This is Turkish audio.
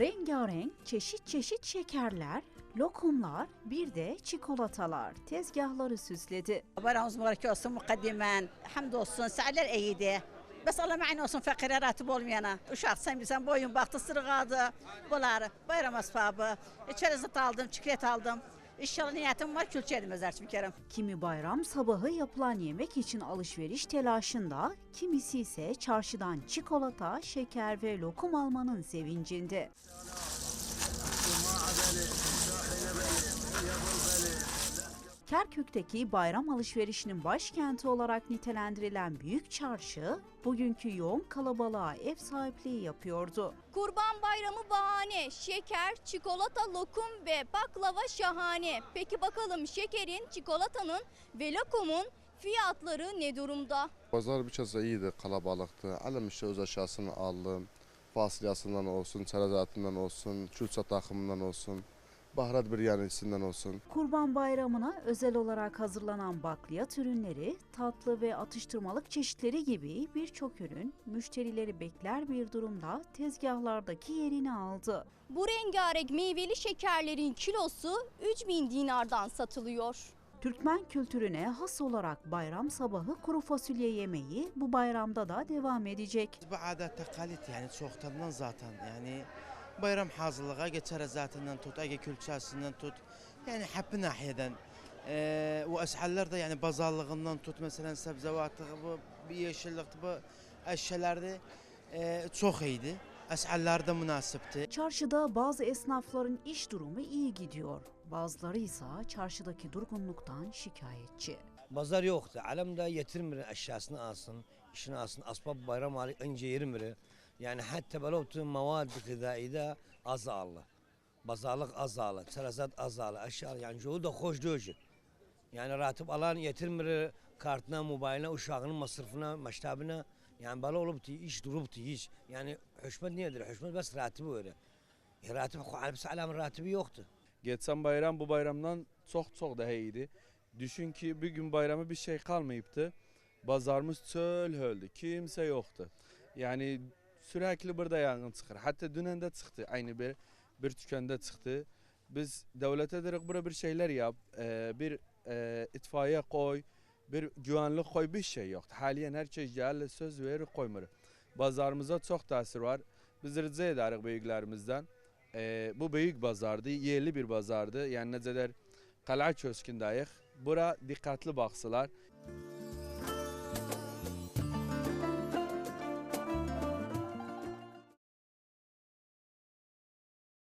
Rengarenk çeşit çeşit şekerler, lokumlar, bir de çikolatalar tezgahları süsledi. Bayramımız mübarek olsun mukaddimen. Hamdolsun, sağlar iyiydi. Bes Allah mani olsun fakire ratip olmayana. Uşak sen bilsen boyun baktı sırıgadı. Bunlar bayram asfabı. E, çerezet aldım, çikolat aldım. İnşallah niyetim var külçe edemez Erçim Kerim. Kimi bayram sabahı yapılan yemek için alışveriş telaşında, kimisi ise çarşıdan çikolata, şeker ve lokum almanın sevincinde. Kerkük'teki bayram alışverişinin başkenti olarak nitelendirilen Büyük Çarşı, bugünkü yoğun kalabalığa ev sahipliği yapıyordu. Kurban Bayramı bahane, şeker, çikolata, lokum ve baklava şahane. Peki bakalım şekerin, çikolatanın ve lokumun fiyatları ne durumda? Bazar birçası iyiydi, kalabalıktı. Alım işte öz aşağısını aldım. Fasilyasından olsun, çerezatından olsun, külçe takımından olsun, baharat biryanisinden olsun. Kurban Bayramı'na özel olarak hazırlanan bakliyat ürünleri, tatlı ve atıştırmalık çeşitleri gibi birçok ürün müşterileri bekler bir durumda tezgahlardaki yerini aldı. Bu rengarenk meyveli şekerlerin kilosu 3000 dinardan satılıyor. Türkmen kültürüne has olarak bayram sabahı kuru fasulye yemeği bu bayramda da devam edecek. Bu adet takalit yani çoxtandan zaten yani bayram hazırlığa geçer zatından tut, ege külçəsindən tut. Yani hep nahiyeden. Ee, o eshallar da yani bazarlığından tut mesela sebzevatı bu bir yeşillikti bu eşyalarda e, çok iyiydi. Eshallar da münasipti. Çarşıda bazı esnafların iş durumu iyi gidiyor. Bazıları ise çarşıdaki durgunluktan şikayetçi. Bazar yoktu. Alem de yetirmir eşyasını alsın, işini alsın. Asbab bayram hali önce yerimir. Yani hatta belotun mavad gıdaide azalı. Bazarlık azalı, çerezat azalı, eşya yani çoğu da hoş değil. Yani ratip alan yetirmir kartına, mobiline, uşağının masrafına, meştabına. Yani böyle olup di, iş durup di, hiç. Yani hüşmet nedir? Hüşmet bas ratibi öyle. E, ratip, halbuki alamın ratibi yoktu. Geçen bayram bu bayramdan çok çok daha iyiydi. Düşün ki bir gün bayramı bir şey kalmayıptı. Bazarımız çöl höldü. Kimse yoktu. Yani sürekli burada yangın çıkır. Hatta dünen de çıktı. Aynı bir bir tükende çıktı. Biz devlete dedik burada bir şeyler yap. e, bir e, itfaiye koy. Bir güvenlik koy bir şey yok. Haliyen her şey geldi söz verir koymur. Bazarımıza çok tesir var. Biz rica ederiz büyüklerimizden. E, bu büyük bazardı. Yerli bir bazardı. Yani neceler Qal'a Köskündəyik. Bura diqqətli baxsılar.